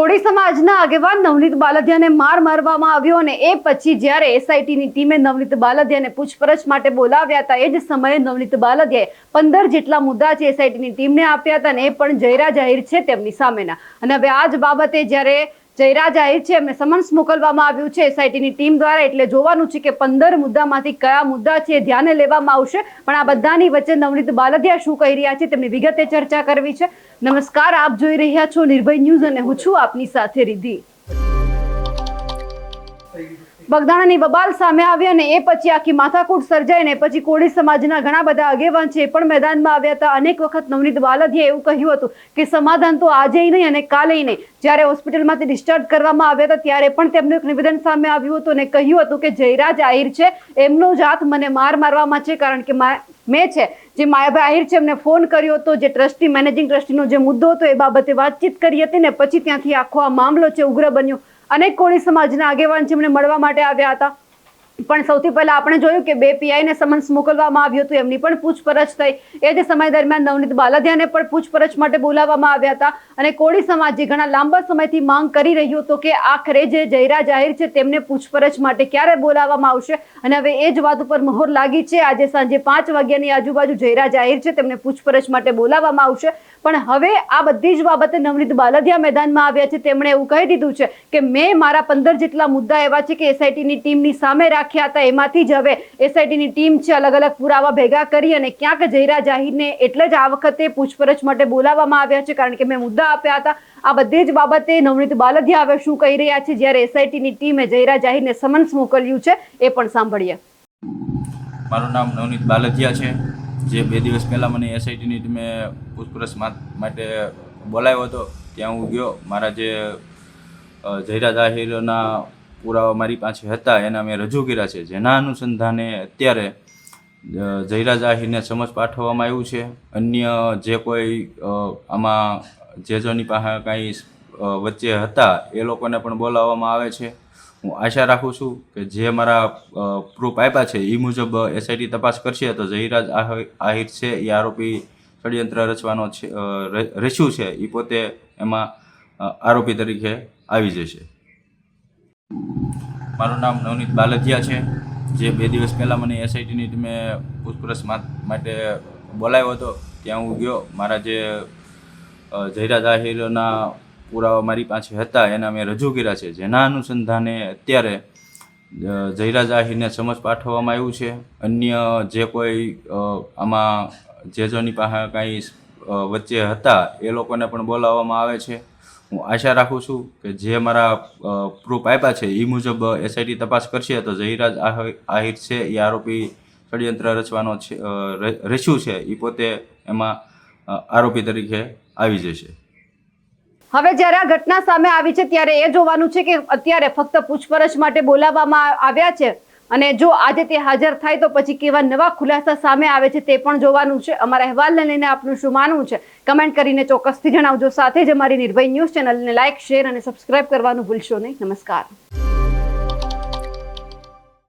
કોળી સમાજના આગેવાન નવનીત બાલદિયાને માર મારવામાં આવ્યો અને એ પછી જ્યારે એસઆઈટીની ટીમે નવનીત બાલદિયાને પૂછપરછ માટે બોલાવ્યા હતા, એ જ સમયે નવનીત બાલદિયાએ પંદર જેટલા મુદ્દા છે એસઆઈટીની ટીમને આપ્યા હતા અને એ પણ જયરા જાહેર છે તેમની સામેના. અને હવે આ જ બાબતે જ્યારે જયરા જાહેર છે એમને સમન્સ મોકલવામાં આવ્યું છે એસઆઈટીની ટીમ દ્વારા, એટલે જોવાનું છે કે પંદર મુદ્દામાંથી કયા મુદ્દા છે ધ્યાને લેવામાં આવશે. પણ આ બધાની વચ્ચે નવનીત બાલદિયા શું કહી રહ્યા છે તેમની વિગતે ચર્ચા કરવી છે. નમસ્કાર, આપ જોઈ રહ્યા છો નિર્ભય ન્યૂઝ અને હું છું આપની સાથે રિધિ બગદાણાની બબાલ સામે આવી અને એ પછી આખી માથાકૂટ સર્જાઈને પછી કોળી સમાજના ઘણા બધા આગેવાન છે પણ મેદાનમાં આવ્યા હતા. અનેક વખત નવનીત બાલદીએ એવું કહ્યું હતું કે સમાધાન તો આજે નહીં અને કાલે નહીં. જ્યારે હોસ્પિટલમાંથી ડિસ્ચાર્જ કરવામાં આવ્યા હતા ત્યારે પણ તેમનું એક નિવેદન સામે આવ્યું હતું અને કહ્યું હતું કે જયરાજ આહિર છે, એમનો જ હાથ મને માર મારવામાં છે કારણ કે મેં છે, જે માયાભાઈ આહિર છે એમને ફોન કર્યો હતો, જે ટ્રસ્ટી, મેનેજિંગ ટ્રસ્ટીનો જે મુદ્દો હતો એ બાબતે વાતચીત કરી હતી ને પછી ત્યાંથી આખો આ મામલો છે ઉગ્ર બન્યો અનેક કોળી સમાજના આગેવાન જેમને મળવા માટે આવ્યા હતા. પણ સૌથી પહેલા આપણે જોયું કે બે પીઆઈને સમન્સ મોકલવામાં આવ્યું હતું, એમની પણ પૂછપરછ થઈ. એ જ સમય દરમિયાન નવનીત બાલધિયાને પણ પૂછપરછ માટે બોલાવવામાં આવ્યા હતા અને કોળી સમાજ જે ઘણા લાંબા સમયથી માંગ કરી રહ્યું હતું કે આખરે જે જયરા જાહેર છે તેમને પૂછપરછ માટે ક્યારે બોલાવવામાં આવશે? અને હવે એ જ વાત ઉપર મહોર લાગી છે. આજે સાંજે પાંચ વાગ્યાની આજુબાજુ જયરા જાહેર છે, તેમને પૂછપરછ માટે બોલાવવામાં આવશે. પણ હવે આ બધી જ બાબતે નવનીત બાલધિયા મેદાનમાં આવ્યા છે. તેમણે એવું કહી દીધું છે કે, મેં મારા પંદર જેટલા મુદ્દા એવા છે કે એસઆઈટીની ટીમની સામે રાખ્યા હતા. એમાંથી જ હવે એસઆઈટીની ટીમ છે અલગ અલગ પુરાવા ભેગા કરી અને ક્યાંક જહીરા જાહીરને એટલે જ આ વખતે પૂછપરછ માટે બોલાવવામાં આવ્યા છે, કારણ કે મેં મુદ્દા આપ્યા હતા. આ બધી જ બાબતે નવનીત બાલધિયા હવે શું કહી રહ્યા છે, જ્યારે એસઆઈટીની ટીમે જહીરા જાહીરને સમન્સ મોકલ્યું છે, એ પણ સાંભળીએ. મારું નામ નવનીત બાલધિયા છે. જે બે દિવસ પહેલાં મને એસઆઈટીની ટીમે પૂછપરછ માટે બોલાવ્યો હતો, ત્યાં હું ગયો. મારા જે જહીરા જાહેરના પુરાવા મારી પાસે હતા, એના મેં રજૂ કર્યા છે. જેના અનુસંધાને અત્યારે જયરાજ આહિરને સમજ પાઠવવામાં આવ્યું છે. અન્ય જે કોઈ આમાં જે જોની પાસે કાંઈ વચ્ચે હતા, એ લોકોને પણ બોલાવવામાં આવે છે. હું આશા રાખું છું કે જે મારા પ્રૂફ આપ્યા છે એ મુજબ એસઆઈટી તપાસ કરશે તો જયરાજ આહ- આહિર છે, એ આરોપી ષડયંત્ર રચવાનો છે રચ્યું છે એ પોતે એમાં આરોપી તરીકે આવી જશે. મારું નામ નવનીત બાલધિયા છે. જે બે દિવસ પહેલાં મને એસઆઈટીની ટીમે પૂછપરછ માટે બોલાવ્યો હતો. ત્યાં હું ગયો. મારા જે જયરા જાહેરના પુરાવા મારી પાસે હતા, એના મેં રજૂ કર્યા છે. જેના અનુસંધાને અત્યારે જયરા જાહેરને સમજ પાઠવવામાં આવ્યું છે. અન્ય જે કોઈ આમાં, જેજોની પાસે કાંઈ વચ્ચે હતા, એ લોકોને પણ બોલાવવામાં આવે છે. હું આશા રાખું છું કે જે મારા પ્રૂફ આપ્યા છે એ મુજબ એસઆઈટી તપાસ કરશે તો જહીરાજ આહ- આહિર છે એ આરોપી ષડયંત્ર રચવાનો છે રચ્યું છે એ પોતે એમાં આરોપી તરીકે આવી જશે. હવે જ્યારે આ ઘટના સામે આવી છે, ત્યારે એ જોવાનું છે કે અત્યારે ફક્ત પૂછપરછ માટે બોલાવવામાં આવ્યા છે. અને જો આજે તે હાજર થાય તો પછી કેવા નવા ખુલાસા સામે આવે છે તે પણ જોવાનું છે. અમારા અહેવાલને લઈને આપનું શું માનવું છે? કમેન્ટ કરીને ચોક્કસથી જણાવજો. સાથે જ અમારી નિર્ભય ન્યૂઝ ચેનલને લાઇક શેર અને સબસ્ક્રાઇબ કરવાનું ભૂલશો નહીં. નમસ્કાર.